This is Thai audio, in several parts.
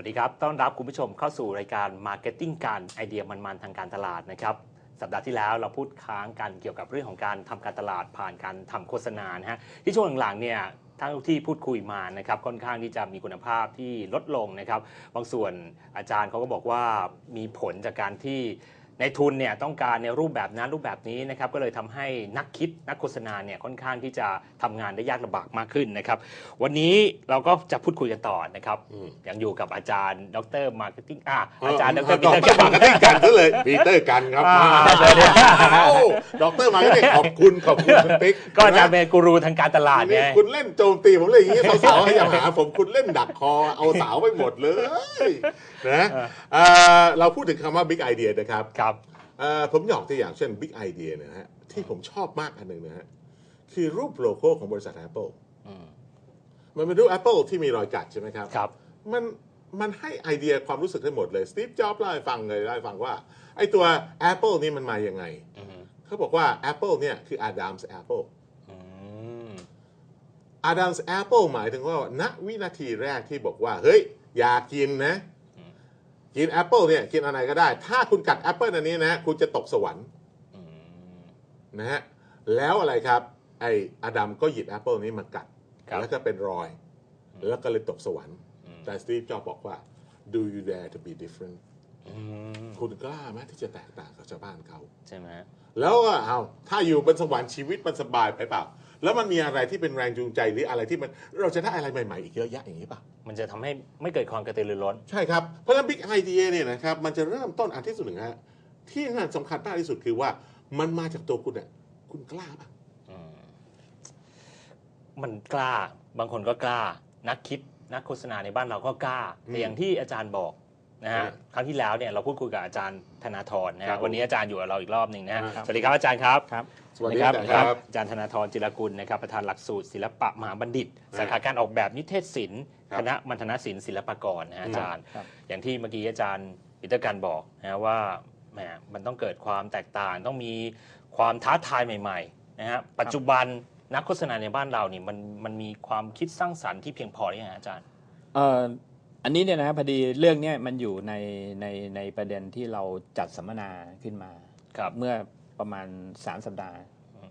วัสดีครับ ต้อนรับคุณผู้ชมเข้าสู่รายการ Marketing การไอเดียมันๆทางการตลาดนะครับ สัปดาห์ที่แล้วเราพูดค้างกันเกี่ยวกับเรื่องของการทำการตลาดผ่านการทำโฆษณานะฮะ ที่ช่วงหลังๆเนี่ยทั้งที่พูดคุยมานะครับค่อนข้างที่จะมีคุณภาพที่ลดลงนะครับ บางส่วนอาจารย์เขาก็บอกว่ามีผลจากการที่ ในทุนเนี่ยต้องการในรูปแบบนั้นรูปแบบนี้นะครับก็เลยทำให้นักคิดนักโฆษณาเนี่ยค่อนข้างที่จะทำงานได้ยากลำบากมากขึ้นนะครับ วันนี้เราก็จะพูดคุยกันต่อนะครับอืมยังอยู่กับอาจารย์ดรมาร์เก็ตติ้งอะอาจารย์ดรดปีรเตอร์มาร์เก็ตติ้งกันซะเลยปีเตอร์กันครับอ่ามาดรมาร์เก็ตติ้งขอบคุณขอบคุณคุณติ๊กก็อาจารย์เป็นกูรูทางการตลาดไงนี่คุณเล่นโจมตีผมเลยอย่างนี้สาวๆให้ยังหาผมคุณเล่นดักคอเอาสาวไปหมดเลยนะเอ่อเราพูดถึงคำว่า big idea นะครับครับเอ่อ ผมยกตัวอย่างเช่น big idea นะฮะที่ผมชอบมากอันหนึ่งนะฮะคือรูปโลโก้ของบริษัท Apple อืมมันเป็นรูป Apple ที่มีรอยกัดใช่ไหมครับครับ มันมันให้ไอเดียความรู้สึกให้หมดเลยสตีฟจ็อบส์เล่าให้ฟังเลยเล่าให้ฟังว่า ไอตัว Apple นี่มันมาอย่างไงอืมเขาบอกว่า Apple เนี่ยคือ Adam's Apple อืม Adam's Apple หมายถึงว่าณวินาทีแรกที่บอกว่า เฮ้ย อยากกินนะ กิน Apple เนี่ยกินอะไรก็ได้ ถ้าคุณกัด Apple อันนี้นะคุณจะตกสวรรค์อืมนะฮะแล้วอะไรครับ ไออดัมก็หยิบ Apple นี้มากัดครับแล้วก็เป็นรอย แล้วก็เลยตกสวรรค์อืมแต่สตีฟจ็อบส์บอกว่า do you dare to be different อืมคุณกล้าไหมที่จะแตกต่างกับชาวบ้านเขา ใช่ไหมแล้วก็เอาถ้าอยู่บนสวรรค์ชีวิตมันสบายไปเปล่า แล้วมันมีอะไรที่เป็นแรงจูงใจหรืออะไรที่มันเราจะได้อะไรใหม่ๆอีกเยอะแยะอย่างนี้เปล่ามันจะทำให้ไม่เกิดความกระตือรือร้น ใช่ครับ เพราะฉะนั้นบิ๊กไอเดียเนี่ยนะครับมันจะเริ่มต้นอันที่สุดหนึ่งฮะที่นั่นสำคัญมากที่สุดคือว่ามันมาจากตัวคุณเนี่ยคุณกล้าป่ะอืมมันกล้า บางคนก็กล้า นักคิด นักโฆษณาในบ้านเราก็กล้าแต่อย่างที่อาจารย์บอกนะฮะครั้งที่แล้วเนี่ยเราพูดคุยกับอาจารย์ธนาธรนะครัฮะบวันนี้อาจารย์อยู่กับเราอีกรอบหนึ่งนะฮะ ครับ สวัสดีครับอาจารย์ครับ ครับ สวัสดีนะครับอาจารย์ครับ อาจารย์ธนาธรจิรกุลนะครับประธานหลักสูตรศิลปะมหาบัณฑิตครับสาขาการออกแบบนิเทศศิลป์ครับคณะมัณฑนศิลป์ศิลปากรนะฮะอาจารย์ครับอย่างที่เมื่อกี้อาจารย์ปิเตอร์กันบอกนะว่าแหมมันต้องเกิดความแตกต่างต้องมีความท้าทายใหม่ๆนะฮะปัจจุบันนักโฆษณาในบ้านเรานี่มันมันมีความคิดสร้างสรรค์ที่เพียงพอหรือยังฮะอาจารย์เอ่ออันนี้เนี่ยนะพอดีเรื่องเนี้ยมันอยู่ในในในประเด็นที่เราจัดสัมมนาขึ้นมาครับเมื่อ ประมาณ 3 สัปดาห์อืม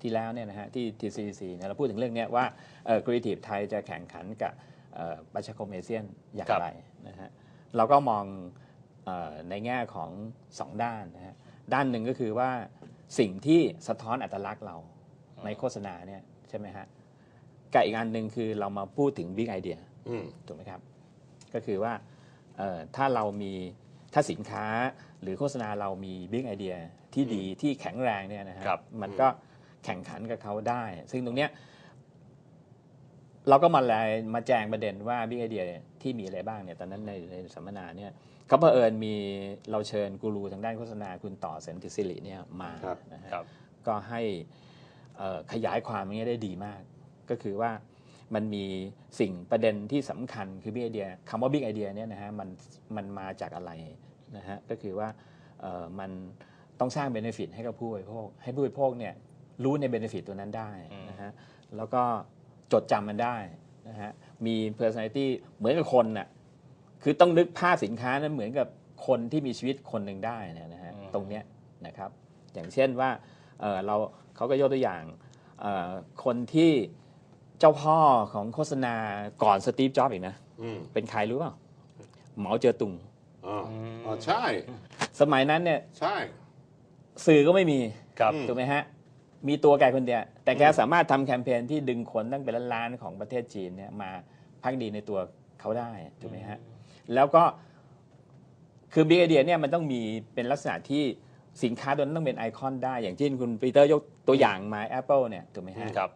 ที่แล้วเนี่ยนะฮะที่ TCC เนี่ยเราพูดถึงเรื่องเนี้ยว่าเอ่อ Creative ไทยจะแข่งขันกับเอ่อประชาคมเอเชียนอย่างครับไรนะฮะเราก็มองเออในแง่ของ 2 ด้านนะฮะด้านหนึ่งก็คือว่าสิ่งที่สะท้อนอัตลักษณ์เราในโฆษณาเนี่ยใช่ไหมฮะกับอีกอันหนึ่งคือเรามาพูดถึง Big Idea อืมถูกไหมครับ ก็คือว่าเอ่อถ้าเรามีถ้าสินค้า หรือโฆษณาเรามีบิ๊กไอเดียที่ดีที่แข็งแรงเนี่ยนะฮะครับมันก็แข่งขันกับเขาได้ ซึ่งตรงเนี้ยเราก็มาแลมาแจงประเด็นว่าบิ๊กไอเดียที่มีอะไรบ้างเนี่ยตอนนั้นในในสัมมนาเนี่ยเขาเผอิญมีเราเชิญกูรูทางด้านโฆษณาคุณต่อเซนติสิริเนี่ยมาครับ นะฮะ ครับ ก็ให้เอ่อขยายความอย่างนี้ยได้ดีมาก ก็คือว่ามันมีสิ่งประเด็นที่สำคัญคือบิ๊กไอเดียคำว่าบิ๊กไอเดียเนี่ยนะฮะมันมันมาจากอะไร นะฮะก็คือว่าเอ่อมันต้องสร้างเบนฟิตให้กับผู้บริโภค ให้ผู้บริโภคเนี่ยรู้ในเบนฟิตตัวนั้นได้นะฮะแล้วก็จดจำมันได้นะฮะมี personality เหมือนกับคนน่ะคือต้องนึกภาพสินค้านั้นเหมือนกับคนที่มีชีวิตคนหนึ่งได้เนี่ยนะฮะอืมตรงเนี้ยนะครับ อย่างเช่นว่าเอ่อเราเขาก็ยกตัวอย่างเอ่อคนที่เจ้าพ่อของโฆษณาก่อนสตีฟจ็อบส์อีกนะอืมเป็นใครรู้เปล่าเหมาเจ๋อตุง อ๋ออ๋อใช่ สมัยนั้นเนี่ยใช่ สื่อก็ไม่มีครับอืมถูกไหมฮะ มีตัวแกคนเดียว แต่แกสามารถทำแคมเปญที่ดึงคนตั้งเป็นล้านๆของประเทศจีนเนี่ยมาพักดีในตัวเขาได้ถูกไหมฮะ แล้วก็คือบิ๊กไอเดียเนี่ยมันต้องมีเป็นลักษณะที่สินค้าตัวนั้นต้องเป็นไอคอนได้ อย่างเช่นคุณปีเตอร์ยกตัวอย่างมา Apple เนี่ยถูกไหมฮะครับ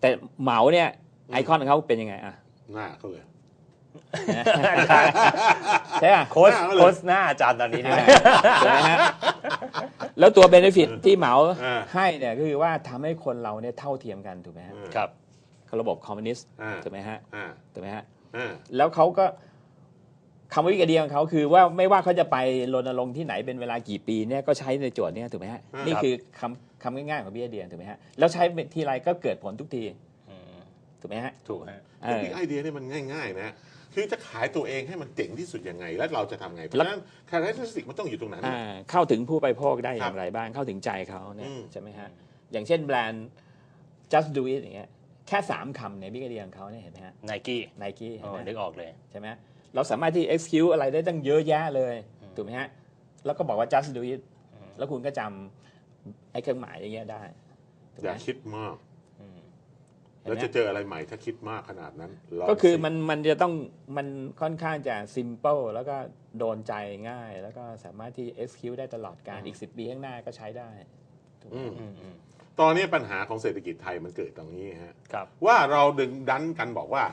แต่เหมาเนี่ยไอคอนของเขาเป็นยังไงอะหน้าเขาเลย ใช่ป่ะโค้ชหน้าเขาเลยโค้ชหน้าอาจารย์ตอนนี้เนี่ยถูกไหมฮะแล้วตัวเบนฟิตที่เหมาอ่าให้เนี่ยก็คือว่าทำให้คนเราเนี่ยเท่าเทียมกันถูกไหมฮะครับระบบคอมมิวนิสต์อ่าถูกไหมฮะอ่าถูกไหมฮะอ่าแล้วเขาก็คำว่าวิกเดียของเขาคือว่าไม่ว่าเขาจะไปรณรงค์ที่ไหนเป็นเวลากี่ปีเนี่ยก็ใช้ในโจทย์เนี่ยถูกไหมฮะอ่านี่นี่คือคำคำง่ายๆของวิกเดียถูกไหมฮะแล้วใช้ทีไรก็เกิดผลทุกทีอืมถูกไหมฮะถูกฮะเออบิ๊กไอเดียเนี่ยมันง่ายๆนะ คคือจะขายตัวเองให้มันเจ๋งที่สุดยังไง แล้วเราจะทำไง เพราะฉะนั้นคาแรคเตอร์สติกมันต้องอยู่ตรงนั้น อ่าเข้าถึงผู้บริโภคได้อครัย่าบงไรบ้างเข้าถึงใจเขาเนี่ยอืม ใช่ไหมฮะ อย่างเช่นแบรนด์ just do it อย่างเงี้ยแค่สามคำเนี่ยบิ๊กไอเดียของเขาเนี่ยเห็นไหมฮะ ไนกี้ไนกี้เห็นไหม นึกออกเลย ใช่ไหมเราสามารถที่ execute อะไรได้ตั้งเยอะแยะเลย ถูกไหมฮะ แล้วก็บอกว่า just do it แล้วคุณก็จำไอ้เครื่องหมายอย่างเงี้ยได้ ถูกอไหมย่าคิดมากเห็น แล้วไหมจะเจออะไรใหม่ถ้าคิดมากขนาดนั้นลงก็คือสิมันมันจะต้องมันค่อนข้างจะ simple แล้วก็โดนใจง่าย แล้วก็สามารถที่ execute ได้ตลอดการอีก 10 ปีข้างหน้าก็ใช้ได้ถูกไหมอืมอืมอืมตอนนี้ปัญหาของเศรษฐกิจไทยมันเกิดตรงนี้ฮะครับว่าเราดึงดันกันบอกว่า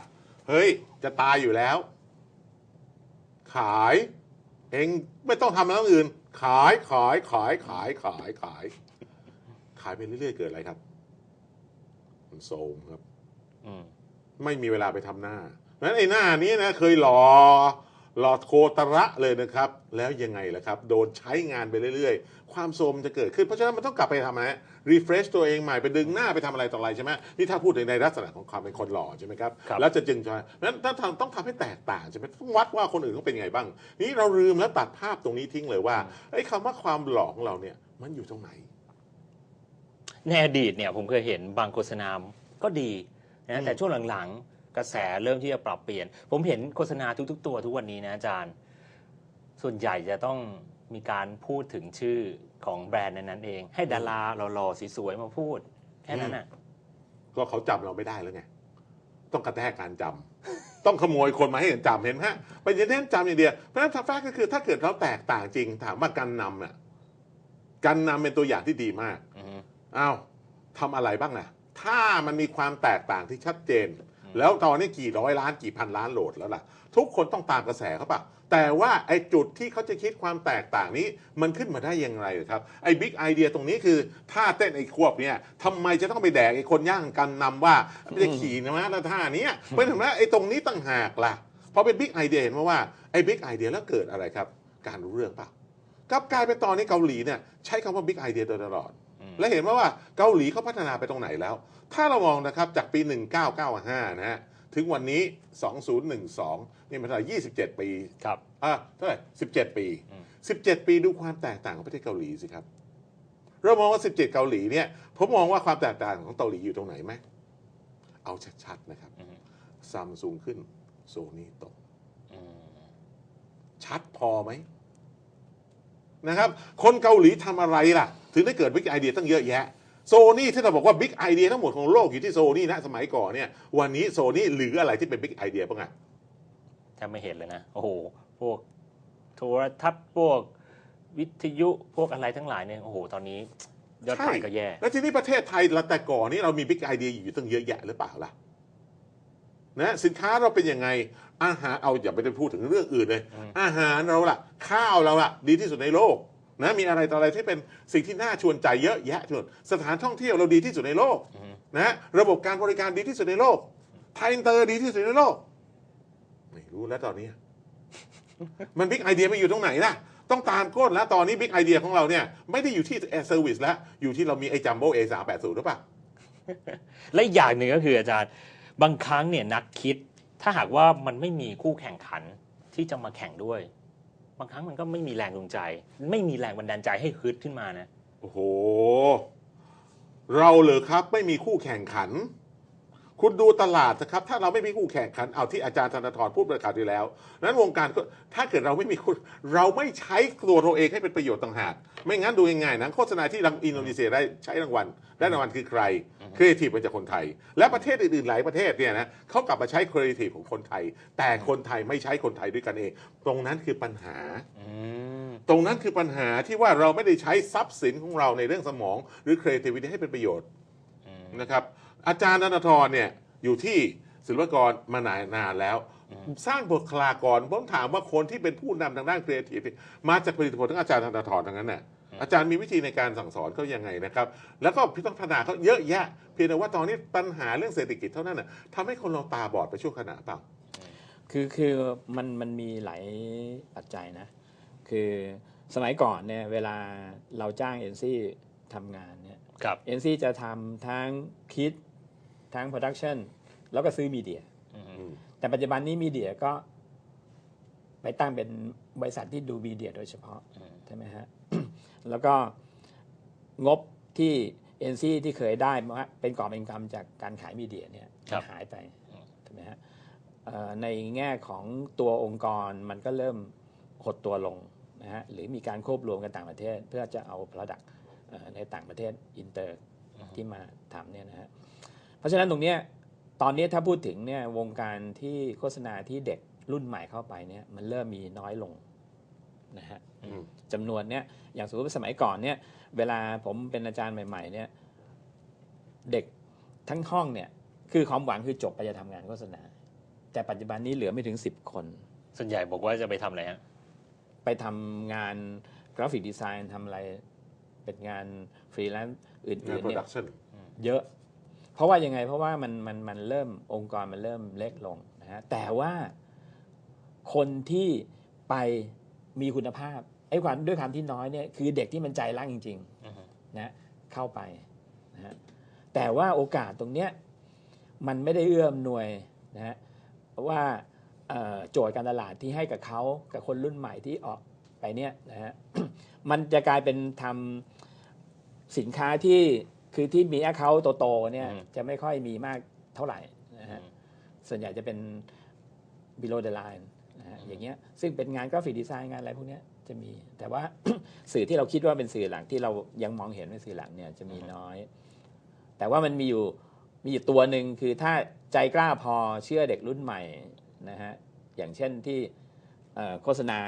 เฮ้ย จะตายอยู่แล้ว ขายเองไม่ต้องทำอะไรอื่น ขายขายขายขายขายขาย ขายไปเรื่อยๆเกิดอะไรครับ มันโซมครับอืมไม่มีเวลาไปทำหน้าเพราะฉะนั้นไอ้หน้านี้นะเคยหลอหลอดโคตระเลยนะครับ แล้วยังไงล่ะครับ โดนใช้งานไปเรื่อยๆ ความโทรมจะเกิดขึ้นเพราะฉะนั้นมันต้องกลับไปทำอะไรรีเฟรชตัวเองใหม่ไปดึงหน้าไปทำอะไรต่ออะไรใช่ไหมนี่ถ้าพูดถึงในลักษณะของความเป็นคนหล่อใช่ไหมครับครับแล้วจะจึงจะเพราะฉะนั้นต้องทำต้องทำให้แตกต่างใช่ไหมต้องวัดว่าคนอื่นเขาเป็นไงบ้าง นี่เราลืมแล้วตัดภาพตรงนี้ทิ้งเลยว่าไอ้คำว่าความหล่อของเราเนี่ยมันอยู่ตรงไหน ในอดีตเนี่ยผมเคยเห็นบางโฆษณาก็ดีอืนะมแต่ช่วงหลังๆ กระแสเริ่มที่จะปรับเปลี่ยน ผมเห็นโฆษณาทุก ๆ ตัวทุกวันนี้นะอาจารย์ ส่วนใหญ่จะต้องมีการพูดถึงชื่อของแบรนด์นั้นๆเอง ให้ดาราหล่อๆสวยๆมาพูด แค่นั้นน่ะก็เขาจำเราไม่ได้แล้วไงต้องกระแทกการจำต้องขโมยคนมาให้จำเห็นไหมฮะไปเน้นจำอย่างเดียวเพราะฉะนั้นทัฟแฟกก็คือถ้าเกิดเราแตกต่างจริงถามว่าการนำน่ะการนำเป็นตัวอย่างที่ดีมาก อืมอ้าวทำอะไรบ้างล่ะถ้ามันมีความแตกต่างที่ชัดเจน แล้วตอนนี้กี่ร้อยล้านกี่พันล้านโหลดแล้วล่ะ ทุกคนต้องตามกระแสเขาปะแต่ว่าไอ้จุดที่เขาจะคิดความแตกต่างนี้มันขึ้นมาได้ยังไงครับไอ้บิ๊กไอเดียตรงนี้คือท่าเต้นไอ้ควบเนี่ยทำไมจะต้องไปแดกไอ้คนย่างกันนำว่าไม่จะขี่นะมะแล้วท่าเนี้ยเป็นถึงว่าไอ้ตรงนี้ต่างหากล่ะพอเป็นบิ๊กไอเดียเห็นไหมว่าไอ้บิ๊กไอเดียแล้วเกิดอะไรครับ การรู้เรื่องเปล่ากลับกลายเป็นตอนนี้เกาหลีเนี่ยใช้คำว่าบิ๊กไอเดียโดยตลอด และเห็นไหมว่าเกาหลีเขาพัฒนาไปตรงไหนแล้ว ถ้าเรามองนะครับจากปี 1995 นะฮะถึงวันนี้ 2012 นี่มันเท่าไหร่27 ปีครับอะเท่าไหร่17 ปีอืม17 ปีดูความแตกต่างของประเทศเกาหลีสิครับเรามองว่า 17 เกาหลีเนี่ยผมมองว่าความแตกต่างของเกาหลีอยู่ตรงไหนไหมเอาชัดๆนะครับอืมซัมซุงขึ้นโซนี่ตกอืมชัดพอไหมนะครับ คนเกาหลีทำอะไรล่ะ ถึงได้เกิดบิ๊กไอเดียตั้งเยอะแยะโซนี่ที่เราบอกว่าบิ๊กไอเดียทั้งหมดของโลกอยู่ที่โซนี่นะสมัยก่อนเนี่ยวันนี้โซนี่เหลืออะไรที่เป็นบิ๊กไอเดียบ้างอะแทบไม่เห็นเลยนะ โอ้โห พวกโทรทัศน์พวกวิทยุพวกอะไรทั้งหลายเนี่ยโอ้โหตอนนี้ยอดขายก็แย่ แล้วทีนี้ประเทศไทยเราแต่ก่อนนี้เรามีบิ๊กไอเดียอยู่ตั้งเยอะแยะหรือเปล่าล่ะนะสินค้าเราเป็นยังไงอาหารเอาอย่าไปได้พูดถึงเรื่องอื่นเลยอืมอาหารเราล่ะ ข้าวเราล่ะ ดีที่สุดในโลก นะมีอะไรต่ออะไรที่เป็นสิ่งที่น่าชวนใจเยอะแยะชวนสถานท่องเที่ยวเราดีที่สุดในโลกอืมนะระบบการบริการดีที่สุดในโลก ไทยอินเตอร์ดีที่สุดในโลก ไม่รู้แล้วตอนนี้ มันบิ๊กไอเดียไปอยู่ตรงไหนล่ะ ต้องตามก้นแล้วตอนนี้บิ๊กไอเดียของเราเนี่ยไม่ได้อยู่ที่แอร์เซอร์วิสแล้ว อยู่ที่เรามีไอ้จัมโบ้เอสามแปดศูนย์หรือเปล่าและอีกอย่างหนึ่งก็คืออาจารย์บางครั้งเนี่ยนักคิด ถ้าหากว่ามันไม่มีคู่แข่งขันที่จะมาแข่งด้วยบางครั้งมันก็ไม่มีแรงจูงใจ ไม่มีแรงบันดาลใจให้ฮึดขึ้นมานะ โอ้โห เราเหรอครับไม่มีคู่แข่งขัน คุณดูตลาดนะครับ ถ้าเราไม่มีคู่แข่งขันเอาที่อาจารย์ธนาธรพูดประกาศที่แล้วนั้นวงการก็ถ้าเกิดเราไม่มีคู่เราไม่ใช้ตัวเราเองให้เป็นประโยชน์ต่างหาก ไม่งั้นดูง่ายๆนะโฆษณาที่รังอินโดนีเซียได้ใช้รางวัลได้รางวัลคือใครครีเอทีฟมาจากคนไทย และประเทศอื่นๆหลายประเทศเนี่ยนะเขากลับมาใช้ครีเอทีฟของคนไทย แต่คนไทยไม่ใช้คนไทยด้วยกันเอง ตรงนั้นคือปัญหาอืมตรงนั้นคือปัญหาที่ว่าเราไม่ได้ใช้ทรัพย์สินของเราในเรื่องสมอง หรือ creativity ให้เป็นประโยชน์อืมนะครับ อาจารย์ธนทรเนี่ยอยู่ที่ศิลปากรมานานนานแล้ว สร้างบุคลากรผมถามว่าคนที่เป็นผู้นำทางด้าน creativity มาจากผลิตผลของอาจารย์ธนทรทั้งนั้นน่ะอาจารย์มีวิธีในการสั่งสอนเขายังไงนะครับ แล้วก็พิพัฒนาเขาเยอะแยะ เพียงแต่ว่าตอนนี้ปัญหาเรื่องเศรษฐกิจเท่านั้นน่ะทำให้คนเราตาบอดไปชั่วขณะเปล่า คือคือมันมันมีหลายปัจจัยนะ คือสมัยก่อนเนี่ยเวลาเราจ้างเอ็นซี่ทำงานเนี่ยครับ เอ็นซี่จะทำทั้งคิด ทั้งโปรดักชันแล้วก็ซื้อมีเดียอืมอืมแต่ปัจจุบันนี้มีเดียก็ไปตั้งเป็นบริษัทที่ดูมีเดียโดยเฉพาะอืมใช่ไหมฮะแล้วก็งบที่เอ็นซีที่เคยได้มาเป็นกอบเป็นกำจากการขายมีเดียเนี่ยครับหายไปอืมใช่ไหมฮะเอ่อในแง่ของตัวองค์กรมันก็เริ่มหดตัวลงนะฮะหรือมีการควบรวมกันต่างประเทศ เพื่อจะเอา Product เอ่อในต่างประเทศอินเตอร์ที่มาทำเนี่ยนะฮะ เพราะฉะนั้นตรงเนี้ยตอนนี้ถ้าพูดถึงเนี่ยวงการที่โฆษณาที่เด็กรุ่นใหม่เข้าไปเนี่ยมันเริ่มมีน้อยลงนะฮะอืมจำนวนเนี่ยอย่างสมมติว่าสมัยก่อนเนี่ยเวลาผมเป็นอาจารย์ใหม่ ๆ เนี่ยเด็กทั้งห้องเนี่ยคือความหวังคือจบไปจะทำงานโฆษณา แต่ปัจจุบันนี้เหลือไม่ถึง 10 คน ส่วนใหญ่บอกว่าจะไปทำอะไรฮะไปทำงานกราฟิกดีไซน์ทำอะไรเป็นงานฟรีแลนซ์อื่งานนๆโปรเนี่ยดักชั่นเยอะ เพราะว่ายังไงเพราะว่ามันมันมันเริ่มองค์กรมันเริ่มเล็กลงนะฮะแต่ว่าคนที่ไปมีคุณภาพไอ้ความด้วยความที่น้อยเนี่ยคือเด็กที่มันใจรักจริงอือฮึๆนะเข้าไปนะฮะแต่ว่าโอกาสตรงเนี้ยมันไม่ได้เอื้อมหน่วยนะฮะว่าเอ่อโจทย์การตลาดที่ให้กับเขากับคนรุ่นใหม่ที่ออกไปเนี่ยนะฮะมันจะกลายเป็นทำสินค้าที่ คือที่มีแอคเคาท์โตๆเนี่ย อืม จะไม่ค่อยมีมากเท่าไหร่นะฮะ ส่วนใหญ่จะเป็น below the line นะฮะอย่างเงี้ยซึ่งเป็นงานกราฟิกดีไซน์งานอะไรพวกเนี้ยจะมี แต่ว่า สื่อที่เราคิดว่าเป็นสื่อหลักที่เรายังมองเห็นเป็นสื่อหลักเนี่ยจะมีน้อย แต่ว่ามันมีอยู่มีอยู่ตัวหนึ่งคือถ้าใจกล้าพอเชื่อเด็กรุ่นใหม่นะฮะอย่างเช่นที่เอ่อโฆษณา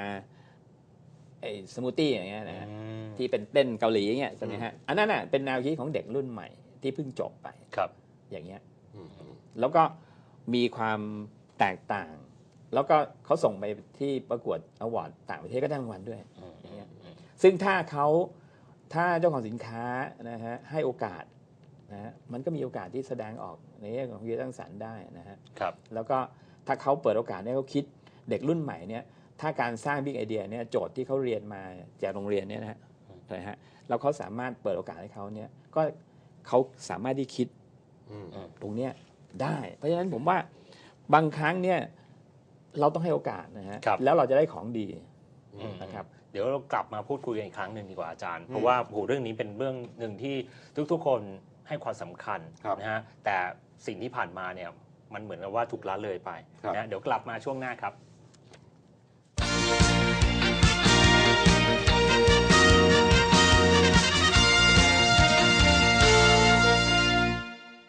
ไอ้สมูทตี้อย่างเงี้ยนะฮะอืมที่เป็นเต้นเกาหลีอย่างเงี้ยใช่ไหมฮะอันนั้นน่ะเป็นแนวคิดของเด็กรุ่นใหม่ที่เพิ่งจบไปครับ อย่างเงี้ยอืมอืมแล้วก็มีความแตกต่าง แล้วก็เขาส่งไปที่ประกวดอวอร์ดต่างประเทศก็ได้รางวัลด้วยอืมอย่างเงี้ยซึ่งถ้าเขาถ้าเจ้าของสินค้านะฮะให้โอกาสนะฮะมันก็มีโอกาสที่แสดงออกในเรื่องของวิทยาสร้างสรรค์ได้นะฮะครับแล้วก็ถ้าเขาเปิดโอกาสให้เขาคิดเด็กรุ่นใหม่เนี่ย ถ้าการสร้างบิ๊กไอเดียเนี่ยโจทย์ที่เขาเรียนมาจากโรงเรียนเนี่ยนะฮะนะฮะแล้วเขาสามารถเปิดโอกาสให้เขาเนี่ยก็เขาสามารถที่คิดอืมตรงเนี้ยได้ เพราะฉะนั้นผมว่าบางครั้งเนี่ยเราต้องให้โอกาสนะฮะครับแล้วเราจะได้ของดีอืมนะครับเดี๋ยวเรากลับมาพูดคุยกันอีกครั้งหนึ่งดีกว่าอาจารย์ เพราะว่าโหเรื่องนี้เป็นเรื่องหนึ่งที่ทุกๆคนให้ความสำคัญครับนะฮะแต่สิ่งที่ผ่านมาเนี่ยมันเหมือนกับว่าถูกละเลยไปครับนะเดี๋ยวกลับมาช่วงหน้าครับ